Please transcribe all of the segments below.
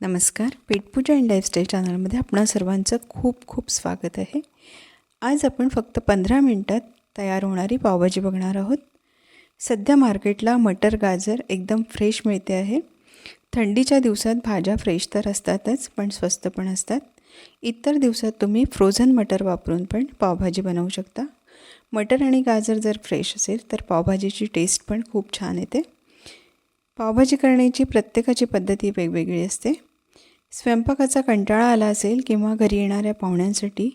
नमस्कार. पेटपूजा and lifestyle चॅनलमध्ये आपणा सर्वांचं खूप खूप स्वागत आहे. आज आपण फक्त पंधरा मिनटात तयार होणारी पावभाजी बघणार आहोत. सध्या मार्केटला मटर गाजर एकदम फ्रेश मिळते आहे. थंडीच्या दिवसात भाज्या फ्रेश तर असतातच पण स्वस्त पण असतात. इतर दिवसात तुम्ही फ्रोझन मटर वापरून पण पावभाजी बनवू शकता. मटर आणि गाजर जर फ्रेश असेल तर पावभाजीची टेस्ट पण खूप छान येते. पावभाजी करण्याची प्रत्येकाची पद्धती वेगवेगळी असते. स्वयंपाकाचा कंटाळा आला असेल किंवा घरी येणाऱ्या पाहुण्यांसाठी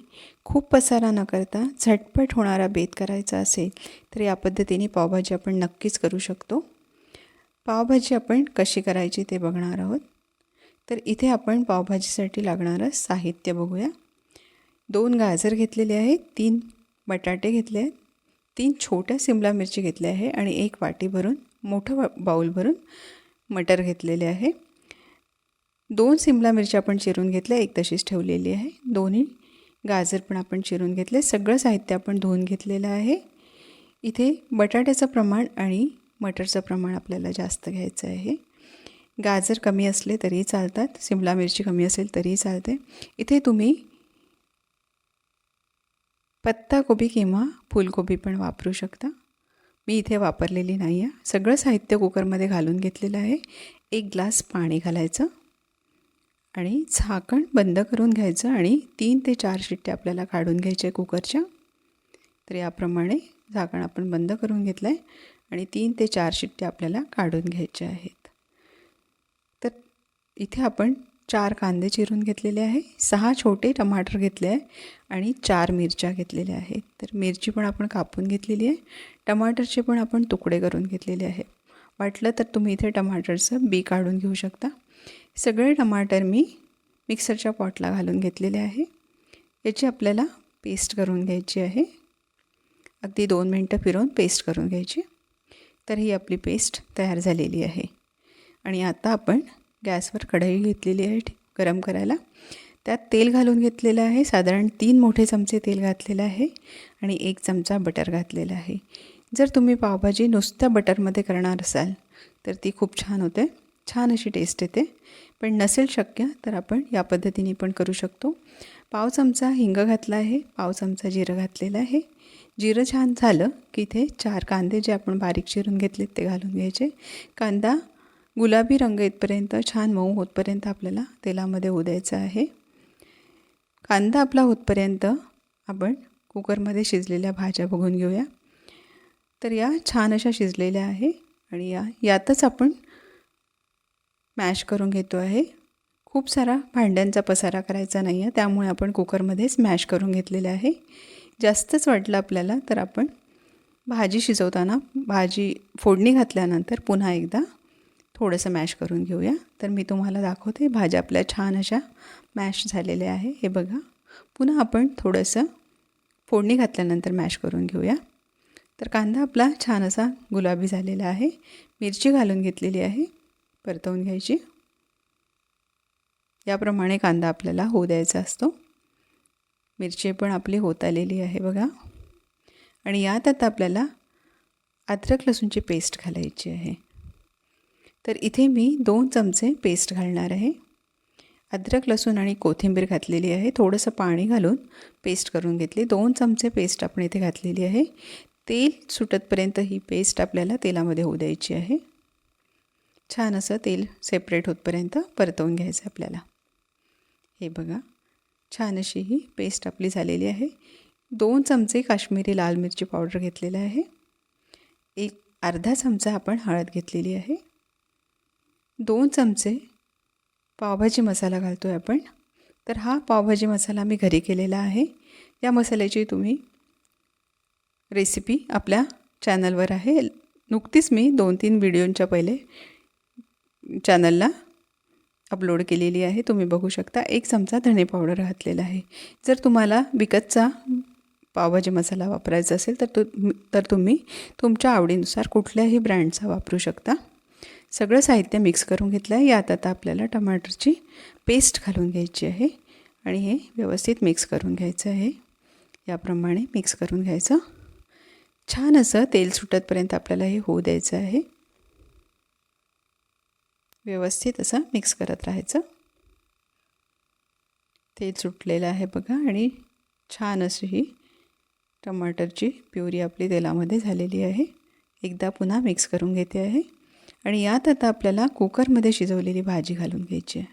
खूप पसारा न करता झटपट होणारा बेत करायचा असेल तर या पद्धतीने पावभाजी आपण नक्कीच करू शकतो. पावभाजी आपण कशी करायची ते बघणार आहोत. तर इथे आपण पावभाजीसाठी लागणारं साहित्य बघूया. दोन गाजर घेतलेले आहेत तीन बटाटे घेतले आहेत तीन छोट्या सिमला मिरची घेतल्या आहे आणि एक वाटी भरून मोठं बाऊल भरून मटर घेतलेले आहे. दोन सिमला मिरची आपण चिरून घेतल्या एक तशीच ठेवलेली आहे. दोन्ही गाजर पण आपण चिरून घेतले. सगळं साहित्य आपण धुवून घेतलेलं आहे. इथे बटाट्याचं प्रमाण आणि मटरचं प्रमाण आपल्याला जास्त घ्यायचं आहे. गाजर कमी असले तरीही चालतात. सिमला मिरची कमी असेल तरीही चालते. इथे तुम्ही पत्ताकोबी किंवा फुलकोबी पण वापरू शकता. मी इथे वापरलेली नाही आहे सगळं साहित्य कुकरमध्ये घालून घेतलेलं आहे. एक ग्लास पाणी घालायचं. आणि झाकण बंद करून घ्यायचं आणि तीन ते चार शिट्ट्या आपल्याला काढून घ्यायच्या कुकरच्या. तर याप्रमाणे झाकण आपण बंद करून घेतलं आहे आणि तीन ते चार शिट्ट्या आपल्याला काढून घ्यायच्या आहेत. तर इथे आपण चार कांदे चिरून घेतलेले आहे सहा छोटे टमाटर घेतले आहे आणि चार मिरच्या घेतलेल्या आहेत. तर मिरची पण आपण कापून घेतलेली आहे टमाटरचे पण आपण तुकडे करून घेतलेले आहे. वाटलं तर तुम्ही इथे टमाटरचं बी काढून घेऊ शकता. सगळे टमाटर मी मिक्सरच्या पॉटला घालून घेतलेले आहे. याची आपल्याला पेस्ट करून घ्यायची आहे. अगदी दोन मिनटं फिरवून पेस्ट करून घ्यायची. तर ही आपली पेस्ट तयार झालेली आहे. आणि आता आपण गॅसवर कढई घेतलेली आहे गरम करायला. त्यात तेल घालून घेतलेलं आहे. साधारण तीन मोठे चमचे तेल घातलेलं आहे आणि एक चमचा बटर घातलेला आहे. जर तुम्ही पावभाजी नुसत्या बटरमध्ये करणार असाल तर ती खूप छान होते. छान अशी टेस्ट येते. पण नसेल शक्य तर आपण या पद्धतीने पण करू शकतो. पाव चमचा हिंग घातला आहे. पाव चमचा जिरं घातलेलं आहे. जिरं छान झालं की इथे चार कांदे जे आपण बारीक चिरून घेतलेत ते घालून घ्यायचे. कांदा गुलाबी रंग येतपर्यंत छान मऊ होतपर्यंत आपल्याला तेलामध्ये होऊ आहे. कांदा आपला होतपर्यंत आपण कुकरमध्ये शिजलेल्या भाज्या बघून घेऊया. तर या छान अशा शिजलेल्या आहे आणि या यातच आपण मॅश करून घेतो आहे. खूप सारा भांड्यांचा पसारा करायचा नाही आहे त्यामुळे आपण कुकरमध्येच मॅश करून घेतलेले आहे. जास्तच वाटलं आपल्याला तर आपण भाजी शिजवताना भाजी फोडणी घातल्यानंतर पुन्हा एकदा थोडंसं मॅश करून घेऊया. तर मी तुम्हाला दाखवते भाज्या आपल्या छान अशा मॅश झालेल्या आहे. हे बघा पुन्हा आपण थोडंसं फोडणी घातल्यानंतर मॅश करून घेऊया. तर कांदा आपला छान असा गुलाबी झालेला आहे. मिरची घालून घेतलेली आहे. परतवून घ्यायची. याप्रमाणे कांदा आपल्याला होऊ द्यायचा असतो. मिरची पण आपली होत आलेली आहे बघा. आणि यात आता आपल्याला अद्रक लसूणची पेस्ट घालायची आहे. तर इथे मी दोन चमचे पेस्ट घालणार आहे. अद्रक लसूण आणि कोथिंबीर घातलेली आहे. थोडंसं पाणी घालून पेस्ट करून घेतली. दोन चमचे पेस्ट आपण इथे घातलेली आहे. तेल सुटतपर्यंत ही पेस्ट आपल्याला तेलामध्ये होऊ द्यायची आहे. छान असं तेल सेपरेट होतपर्यंत परतवून घ्यायचं आपल्याला. हे बघा छान अशी ही पेस्ट आपली झालेली आहे. दोन चमचे काश्मीरी लाल मिरची पावडर घेतलेलं आहे. एक अर्धा चमचा आपण हळद घेतलेली आहे. दोन चमचे पावभाजी मसाला घालतो आहे आपण. तर हा पावभाजी मसाला मी घरी केलेला आहे. या मसाल्याची तुम्ही रेसिपी आपल्या चॅनलवर आहे. नुकतीच मी दोन तीन व्हिडिओंच्या पहिले चॅनलला अपलोड केलेली आहे. तुम्ही बघू शकता. एक चमचा धणे पावडर घातलेला आहे. जर तुम्हाला विकतचा पावभाजी मसाला वापरायचा असेल तर तु तर तुम्ही तुमच्या आवडीनुसार कुठल्याही ब्रँडचा वापरू शकता. सगळं साहित्य मिक्स करून घेतलं आहे. यात आता आपल्याला टमाटरची पेस्ट घालून घ्यायची आहे आणि हे व्यवस्थित मिक्स करून घ्यायचं आहे. याप्रमाणे मिक्स करून घ्यायचं. छान असं तेल सुटतपर्यंत आपल्याला हे होऊ द्यायचं आहे. व्यवस्थित असं मिक्स करत राहायचं. तेल सुटलेलं आहे बघा आणि छान अशी ही टमाटरची प्युरी आपली तेलामध्ये झालेली आहे. एकदा पुन्हा मिक्स करून घेते आहे. आणि यात आता आपल्याला कुकरमध्ये शिजवलेली भाजी घालून घ्यायची आहे.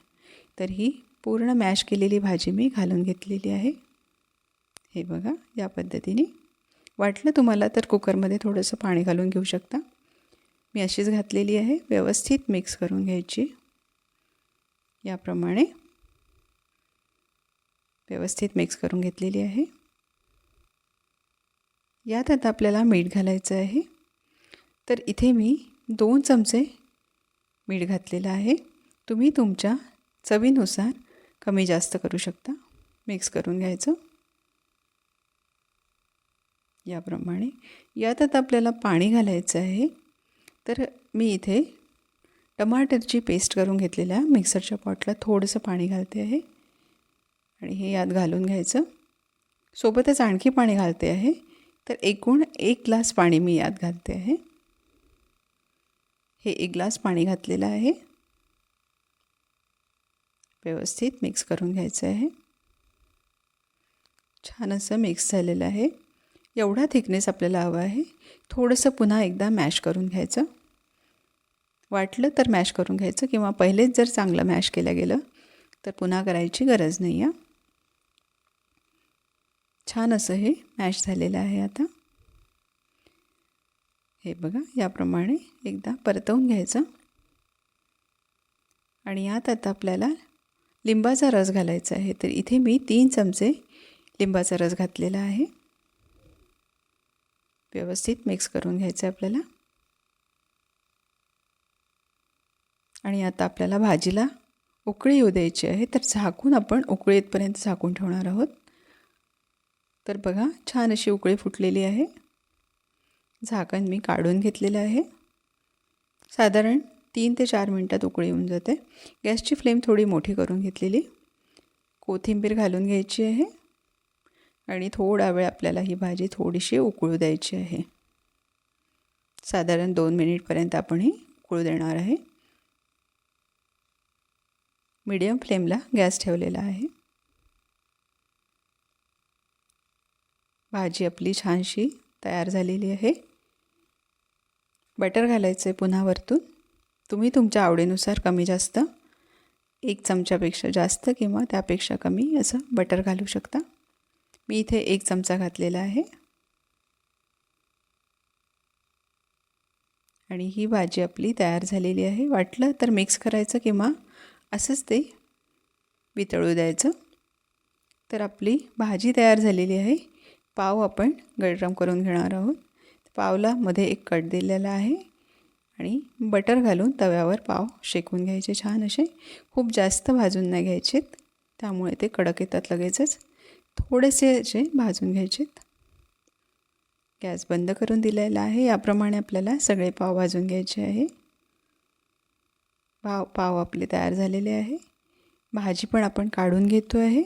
तर ही पूर्ण मॅश केलेली भाजी मी घालून घेतलेली आहे. हे बघा या पद्धतीने. वाटलं तुम्हाला तर कुकरमध्ये थोडंसं पाणी घालून घेऊ शकता. मी अशीच घातलेली आहे. व्यवस्थित मिक्स करून घ्यायची. याप्रमाणे व्यवस्थित मिक्स करून घेतलेली आहे. यात आता आपल्याला मीठ घालायचं आहे. तर इथे मी दोन चमचे मीठ घातलेलं आहे. तुम्ही तुमच्या चवीनुसार कमी जास्त करू शकता. मिक्स करून घ्यायचं. याप्रमाणे यात आता आपल्याला पाणी घालायचं आहे. तर मी इथे टमाटरची पेस्ट करून घेतलेल्या मिक्सरच्या पॉटला थोडंसं पाणी घालते आहे. आणि हे यात घालून घ्यायचं. सोबतच आणखी पाणी घालते आहे. तर एकूण एक ग्लास पाणी मी यात घालते आहे. हे एक ग्लास पाणी घातलेलं आहे. व्यवस्थित मिक्स करून घ्यायचं आहे. छान असं मिक्स झालेलं आहे. एवढा थिकनेस आपल्याला हवा आहे. थोडंसं पुन्हा एकदा मॅश करून घ्यायचं. वाटलं तर मॅश करून घ्यायचं किंवा पहिलेच जर चांगलं मॅश केलं गेलं तर पुन्हा करायची गरज नाही आहे. छान असं हे मॅश झालेलं आहे आता. हे बघा याप्रमाणे एकदा परतवून घ्यायचं. आणि यात आता आपल्याला लिंबाचा रस घालायचा आहे. तर इथे मी तीन चमचे लिंबाचा रस घातलेला आहे. व्यवस्थित मिक्स करून घ्यायचं आहे आपल्याला. आणि आता आपल्याला भाजीला उकळी येऊ द्यायची आहे. तर झाकून आपण उकळी येतपर्यंत झाकून ठेवणार आहोत. तर बघा छान अशी उकळी फुटलेली आहे. झाकण मी काढून घेतलेलं आहे. साधारण तीन ते चार मिनटात उकळी येऊन जाते. गॅसची फ्लेम थोडी मोठी करून घेतलेली. कोथिंबीर घालून घ्यायची आहे. आणि थोडा वेळ आपल्याला ही भाजी थोडीशी उकळू द्यायची आहे. साधारण दोन मिनिटपर्यंत आपण ही उकळू देणार आहे. मीडियम फ्लेमला गॅस ठेवलेला आहे. भाजी आपली छानशी तयार झालेली आहे. बटर घालायचं आहे पुन्हा वरतून. तुम्ही तुमच्या आवडीनुसार कमी जास्त एक चमच्यापेक्षा जास्त किंवा त्यापेक्षा कमी असं बटर घालू शकता. मी इथे एक चमचा घातलेला आहे. आणि ही भाजी आपली तयार झालेली आहे. वाटलं तर मिक्स करायचं किंवा असंच ते वितळू द्यायचं. तर आपली भाजी तयार झालेली आहे. पाव आपण गरम करून घेणार आहोत. पावला मध्ये एक कट दिलेला आहे. आणि बटर घालून तव्यावर पाव शेकून घ्यायचे छान असे. खूप जास्त भाजून नाही घ्यायचेत. त्यामुळे ते कडक येतात लगेचच. थोडेसे असे भाजून घ्यायचेत. गॅस बंद करून दिलेला आहे. याप्रमाणे आपल्याला सगळे पाव भाजून घ्यायचे आहे. पाव पाव आपले तयार झालेले आहे. भाजी पण आपण काढून घेतो आहे.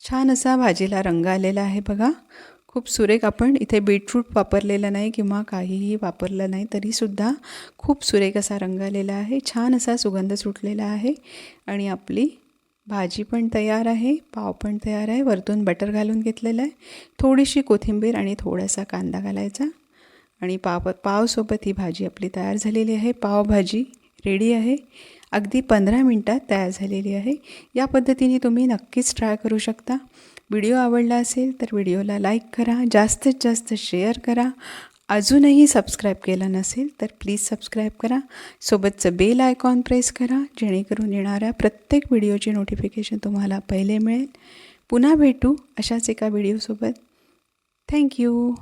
छान असा भाजीला रंग आलेला आहे बघा. खूप सुरेख आपण इथे बीटरूट वापरलेलं नाही किंवा काहीही वापरलं नाही तरीसुद्धा खूप सुरेख असा रंग आलेला आहे. छान असा सुगंध सुटलेला आहे. आणि आपली भाजी पण तयार आहे पाव पण तयार आहे वरतून बटर घालून घेतलेलं आहे. थोडीशी कोथिंबीर आणि थोडासा कांदा घालायचा. आणि पाव पावसोबत ही भाजी आपली तयार झालेली आहे. पावभाजी रेडी आहे. अगदी पंधरा मिनटात तयार झालेली आहे. या पद्धतीने तुम्ही नक्कीच ट्राय करू शकता. व्हिडिओ आवडला असेल तर व्हिडिओला लाईक करा. जास्तीत जास्त शेअर करा. अजूनही सबस्क्राईब केलं नसेल तर प्लीज सबस्क्राईब करा. सोबतचं बेल आयकॉन प्रेस करा जेणेकरून येणाऱ्या प्रत्येक व्हिडिओची नोटिफिकेशन तुम्हाला पहिले मिळेल. पुन्हा भेटू अशाच एका व्हिडिओसोबत थँक्यू